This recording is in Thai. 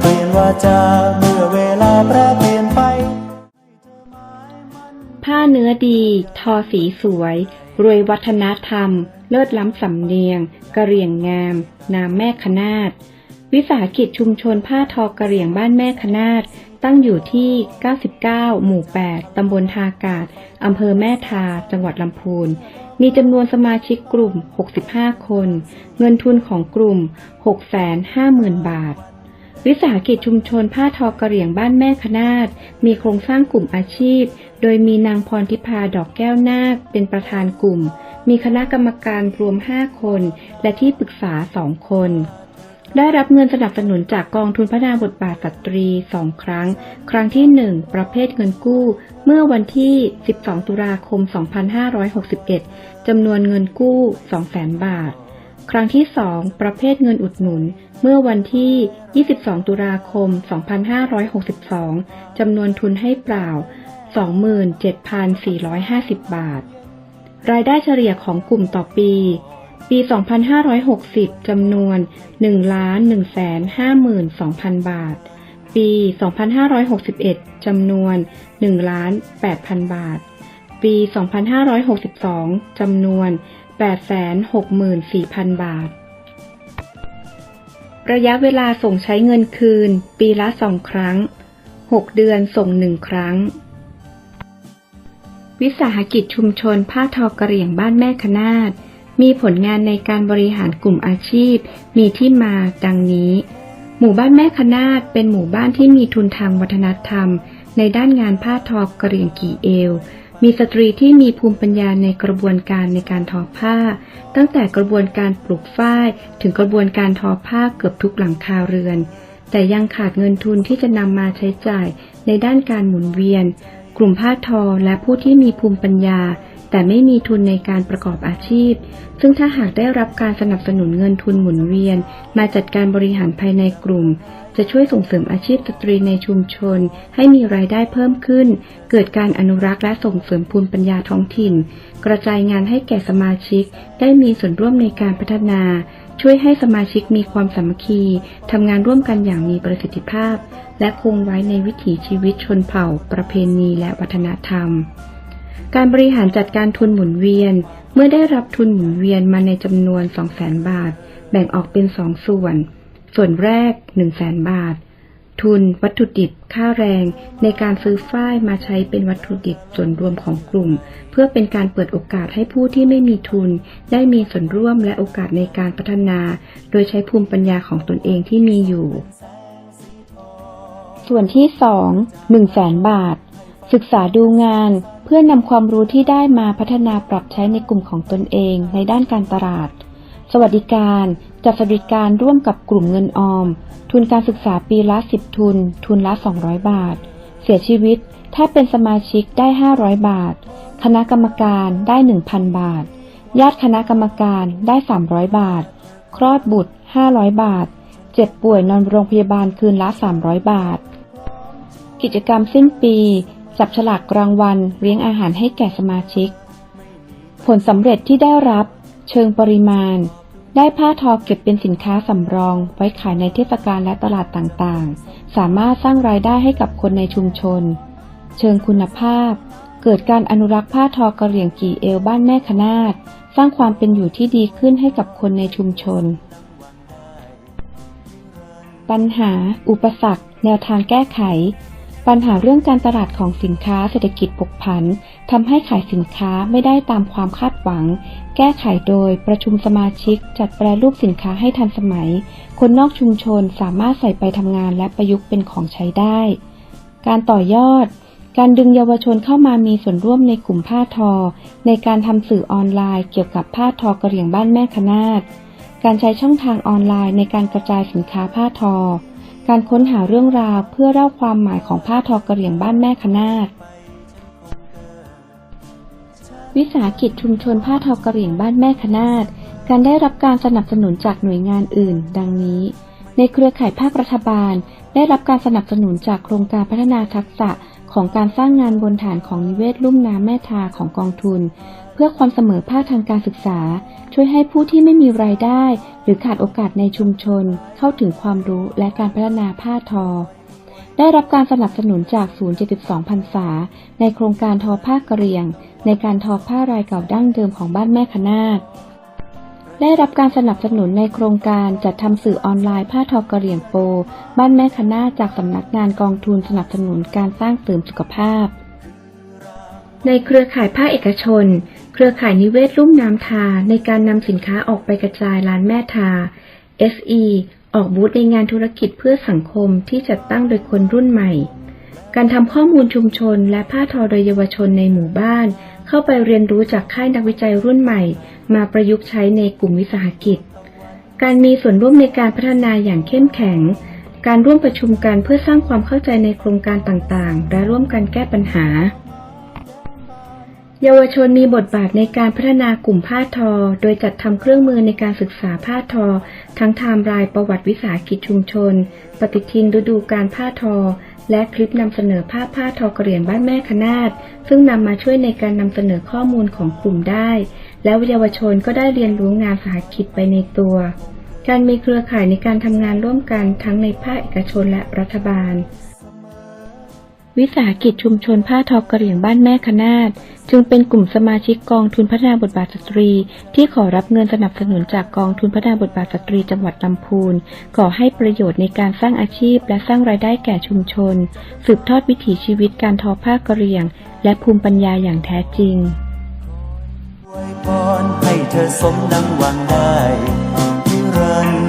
เปลี่ยนวาจาเมื่อเวลาแปรเปลี่ยนไป ผ้าเนื้อดี ทอสีสวย รวยวัฒนธรรม เลิศล้ำสำเนียง กระเหรี่ยงงาม นามแม่คณาตวิสาหกิจชุมชนผ้าทอกระเหรี่ยงบ้านแม่คณาตตั้งอยู่ที่ 99 หมู่ 8 ตำบลทากาศ อำเภอแม่ทา จังหวัดลำพูน มีจำนวนสมาชิกกลุ่ม 65 คน เงินทุนของกลุ่ม 650,000 บาท วิสาหกิจชุมชนผ้าทอกระเหรี่ยงบ้านแม่คณาตมีโครงสร้างกลุ่มอาชีพ โดยมีนางพรทิพาดอกแก้วนาคเป็นประธานกลุ่ม มีคณะกรรมการรวม 5 คน และที่ปรึกษา 2 คน ได้รับเงินสนับสนุนจากกองทุนพัฒนาบทบาทสตรี2ครั้ง ครั้งที่ 1 ประเภทเงินกู้ เมื่อวันที่ 12 ตุลาคม 2561จำนวนเงินกู้ 200,000 บาท ครั้งที่ 2 ประเภทเงินอุดหนุน เมื่อวันที่ 22 ตุลาคม 2562 จำนวนทุนให้เปล่า 27,450 บาท รายได้เฉลี่ยของกลุ่มต่อปี ปี 2560 จำนวน 1,152,000 บาท ปี 2561 จำนวน 1,800,000 บาท ปี 2562 จำนวน 864,000 บาท ระยะเวลาส่งใช้เงินคืน ปีละสองครั้ง 6 เดือนส่งหนึ่งครั้ง วิสาหกิจชุมชนผ้าทอกระเหรี่ยงบ้านแม่คณาด มีผลงานในการบริหารกลุ่มอาชีพ มีที่มาดังนี้ หมู่บ้านแม่คณาดเป็นหมู่บ้านที่มีทุนทางวัฒนธรรม ในด้านงานผ้าทอกระเหรี่ยงกี่เอว มีสตรีที่มีภูมิปัญญาในกระบวนการในการทอผ้า ตั้งแต่กระบวนการปลูกฝ้าย ถึงกระบวนการทอผ้าเกือบทุกหลังคาเรือน แต่ยังขาดเงินทุนที่จะนำมาใช้จ่ายในด้านการหมุนเวียน กลุ่มผ้าทอและผู้ที่มีภูมิปัญญา แต่ไม่มีทุนในการประกอบอาชีพ ซึ่งถ้าหากได้รับการสนับสนุนเงินทุนหมุนเวียน มาจัดการบริหารภายในกลุ่ม จะช่วยส่งเสริมอาชีพสตรีในชุมชน ให้มีรายได้เพิ่มขึ้น เกิดการอนุรักษ์และส่งเสริมภูมิปัญญาท้องถิ่น กระจายงานให้แก่สมาชิก ได้มีส่วนร่วมในการพัฒนา ช่วยให้สมาชิกมีความสามัคคีทำงานร่วมกันอย่างมีประสิทธิภาพ และคงไว้ในวิถีชีวิตชนเผ่า ประเพณีและวัฒนธรรม การบริหารจัดการทุนหมุนเวียน เมื่อได้รับทุนหมุนเวียนมาในจำนวน 200,000 บาท แบ่งออกเป็น2ส่วน ส่วนแรก 100,000 บาท ทุน วัตถุดิบ ค่าแรง ในการซื้อฝ้ายมาใช้เป็นวัตถุดิบส่วนรวมของกลุ่ม เพื่อเป็นการเปิดโอกาสให้ผู้ที่ไม่มีทุน ได้มีส่วนร่วมและโอกาสในการพัฒนา โดยใช้ภูมิปัญญาของตนเองที่มีอยู่ ส่วนที่ 2 1 0 0 0 0แบาท ศึกษาดูงาน พื่อนำความรู้ที่ได้มาพัฒนาปรับใช้ในกลุ่มของตนเองในด้านการตลาด สวัสดิการ จัดสวัสดิการร่วมกับกลุ่มเงินออม ทุนการศึกษาปีละ 10 ทุน ทุนละ 200 บาท เสียชีวิต ถ้าเป็นสมาชิกได้ 500 บาท คณะกรรมการได้ 1,000 บาท ญาติคณะกรรมการได้ 300 บาท คลอดบุตร 500 บาท เจ็บป่วยนอนโรงพยาบาลคืนละ 300 บาท กิจกรรมสิ้นปี จับฉลากรางวัลเลี้ยงอาหารให้แก่สมาชิก ผลสำเร็จที่ได้รับ เชิงปริมาณ ได้ผ้าทอเก็บเป็นสินค้าสำรอง ไว้ขายในเทศกาลและตลาดต่างๆ สามารถสร้างรายได้ให้กับคนในชุมชน เชิงคุณภาพ เกิดการอนุรักษ์ผ้าทอกระเหรี่ยงกี่เอวบ้านแม่คณาด สร้างความเป็นอยู่ที่ดีขึ้นให้กับคนในชุมชน ปัญหา อุปสรรค แนวทางแก้ไข ปัญหาเรื่องการตลาดของสินค้าเศรษฐกิจผกผันทำให้ขายสินค้าไม่ได้ตามความคาดหวัง แก้ไขโดยประชุมสมาชิก จัดแปรรูปสินค้าให้ทันสมัย คนนอกชุมชนสามารถใส่ไปทำงานและประยุกต์เป็นของใช้ได้ การต่อยอด การดึงเยาวชนเข้ามามีส่วนร่วมในกลุ่มผ้าทอ ในการทำสื่อออนไลน์เกี่ยวกับผ้าทอกระเหรี่ยงบ้านแม่คณาดการใช้ช่องทางออนไลน์ในการกระจายสินค้าผ้าทอ การค้นหาเรื่องราวเพื่อเล่าความหมายของผ้าทอกระเหรี่ยงบ้านแม่คณาดวิสาหกิจชุมชนผ้าทอกระเหรี่ยงบ้านแม่คณาดการได้รับการสนับสนุนจากหน่วยงานอื่น ดังนี้ ในเครือข่ายภาครัฐบาล ได้รับการสนับสนุนจากโครงการพัฒนาทักษะ ของการสร้างงานบนฐานของนิเวศลุ่มน้ำแม่ทาของกองทุน เพื่อความเสมอภาคทางการศึกษา ช่วยให้ผู้ที่ไม่มีรายได้ หรือขาดโอกาสในชุมชน เข้าถึงความรู้และการพัฒนาผ้าทอ ได้รับการสนับสนุนจากศูนย์72พรรษา ในโครงการทอผ้ากระเรียง ในการทอผ้ารายเก่าดั้งเดิมของบ้านแม่คณาด ได้รับการสนับสนุนในโครงการจัดทำสื่อออนไลน์ผ้าทอกระเหรี่ยงโป บ้านแม่คณาจากสำนักงานกองทุนสนับสนุนการสร้างเสริมสุขภาพ ในเครือข่ายภาคเอกชน เครือข่ายนิเวศลุ่มน้ำทาในการนำสินค้าออกไปกระจายร้านแม่ทา SE ออกบูธในงานธุรกิจเพื่อสังคมที่จัดตั้งโดยคนรุ่นใหม่ การทำข้อมูลชุมชนและผ้าทอโดยเยาวชนในหมู่บ้าน เข้าไปเรียนรู้จากค่ายนักวิจัยรุ่นใหม่ มาประยุกต์ใช้ในกลุ่มวิสาหกิจ การมีส่วนร่วมในการพัฒนาอย่างเข้มแข็ง การร่วมประชุมกันเพื่อสร้างความเข้าใจในโครงการต่างๆ และร่วมกันแก้ปัญหา เยาวชนมีบทบาทในการพัฒนากลุ่มผ้าทอ โดยจัดทำเครื่องมือในการศึกษาผ้าทอ ทั้งไทม์ไลน์ประวัติวิสาหกิจชุมชน ปฏิทินฤดูการผ้าทอและคลิปนำเสนอภาพผ้าทอกระเหรียงบ้านแม่คณาดซึ่งนำมาช่วยในการนำเสนอข้อมูลของกลุ่มได้ และเยาวชนก็ได้เรียนรู้งานสหกิจไปในตัว การมีเครือข่ายในการทำงานร่วมกันทั้งในภาคเอกชนและรัฐบาล วิสาหกิจชุมชนผ้าทอกระเหรี่ยงบ้านแม่คณาดจึงเป็นกลุ่มสมาชิกกองทุนพัฒนาบทบาทสตรี ที่ขอรับเงินสนับสนุนจากกองทุนพัฒนาบทบาทสตรีจังหวัดลำพูนก่อให้ประโยชน์ในการสร้างอาชีพ และสร้างรายได้แก่ชุมชน สืบทอดวิถีชีวิตการทอผ้ากระเหรี่ยง และภูมิปัญญาอย่างแท้จริง วยพรให้เธอสมดังหวังได้นิรัน